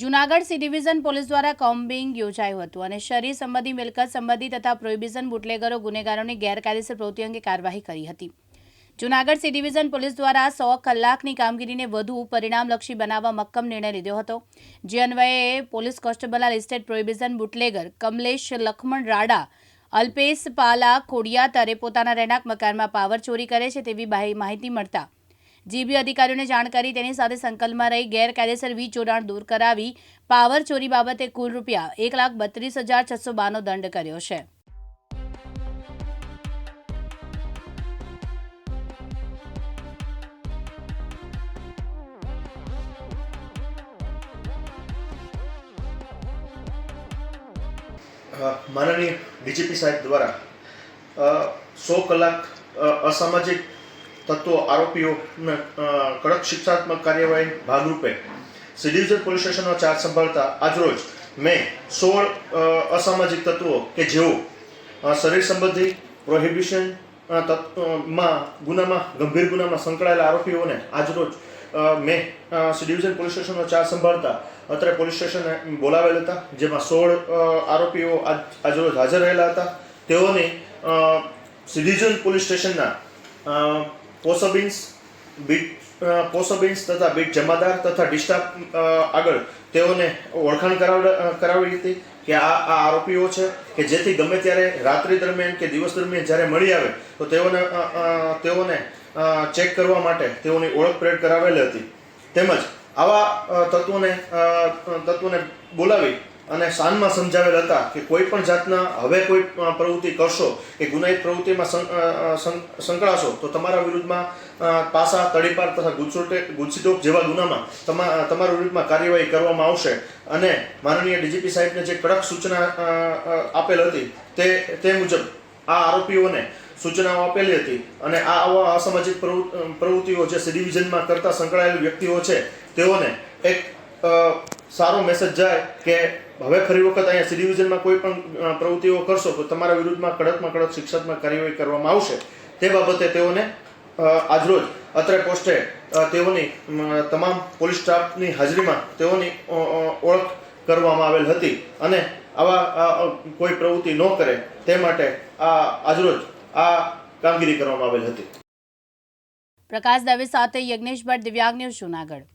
Junagadh C division police દ્વારા combing યોજાયું હતું અને શરીર સંબંધી, મિલકત સંબંધી તથા પ્રોહિબિશન બુટલેગરો, ગુનેગારોની ગેરકાયદેસર પ્રવૃત્તિ અંગે કાર્યવાહી કરી હતી. જુનાગઢ સી ડિવિઝન પોલીસ દ્વારા સો કલાકની કામગીરીને વધુ પરિણામલક્ષી બનાવવા મક્કમ નિર્ણય લીધો હતો. જે અન્વયે police constable estate prohibition bootlegger Kamlesh Lakhman Rada, Alpesh Pala ખોડિયાતરે પોતાના રહેણાંક મકાનમાં પાવર ચોરી કરે છે તેવી માહિતી મળતા જીબી અધિકારીઓને જાણ તેની સાથે સંકલનમાં રહી ગેરકાયદેસર વીજ જોડાણ દૂર કરાવી પાવર ચોરી બાબતે કુલ રૂપિયા એક લાખ બત્રીસ હજાર છસો બારનો દંડ કર્યો છે. માનનીય ડીજીપી સાહેબ દ્વારા સો કલાક અસામાજિક તત્વો આરોપીઓને કડક શિક્ષાત્મક કાર્યવાહી ભાગરૂપે. સી પોલીસ સ્ટેશનનો ચાર્જ સંભાળતા આજરોજ મેં સોળ અસામાજિક તત્વો કે જેઓ શરીર સંબંધી પ્રોહિબિશનમાં ગુનામાં, ગંભીર ગુનામાં સંકળાયેલા આરોપીઓને આજરોજ મેં ડિવિઝન પોલીસ સ્ટેશનનો ચાર્જ સંભાળતા અત્રે પોલીસ સ્ટેશને બોલાવેલ હતા, જેમાં સોળ આરોપીઓ આજ, આજરોજ હાજર રહેલા હતા. તેઓની સિડીઝન પોલીસ સ્ટેશનના પોસબિન્સ બીટ પોસબિન્સ તથા બીટ જમાદાર તથા ડિસ્ટાફ આગળ તેઓને ઓળખાણ કરાવી હતી કે આ આ આરોપીઓ છે કે જેથી ગમે ત્યારે રાત્રિ દરમિયાન કે દિવસ દરમિયાન જ્યારે મળી આવે, તો તેઓને તેઓને ચેક કરવા માટે તેઓની ઓળખ પરેડ કરાવેલી હતી. તેમજ આવા તત્વોને તત્વોને બોલાવી અને શાનમાં સમજાવેલ હતા કે કોઈ પણ જાતના હવે કોઈ પ્રવૃત્તિ કરશો, કે ગુનાહિત પ્રવૃત્તિમાં સંકળાશો, તો તમારા વિરુદ્ધમાં પાસા, તડીપાર તથા ગુજસોટે ગુજસીટોક જેવા ગુનામાં તમા તમારા વિરુદ્ધમાં કાર્યવાહી કરવામાં આવશે. અને માનનીય ડીજીપી સાહેબને જે કડક સૂચના આપેલ હતી, તે તે મુજબ આ આરોપીઓને સૂચનાઓ આપેલી હતી. અને આ આવા અસામાજિક પ્રવૃ- પ્રવૃત્તિઓ જે સી ડિવિઝનમાં કરતા સંકળાયેલ વ્યક્તિઓ છે, તેઓને એક સારો મેસેજ જાય કે હવે ફરી વખત અહીંયા સી ડિવિઝનમાં કોઈ પણ પ્રવૃત્તિઓ કરશો તો તમારા વિરુદ્ધમાં કડકમાં કડક શિક્ષાત્મક કાર્યવાહી કરવામાં આવશે. તે બાબતે તેઓને આજરોજ અત્રે પોસ્ટે તેઓની તમામ પોલીસ સ્ટાફની હાજરીમાં તેઓની ઓળખ કરવામાં આવેલ હતી અને આવા કોઈ પ્રવૃત્તિ ન કરે તે માટે આ આજરોજ આ કામગીરી કરવામાં આવેલ હતી. પ્રકાશ દવે સાથે યજ્ઞેશ ભટ્ટ દિવ્યાંગ ન્યૂઝ જુનાગઢ.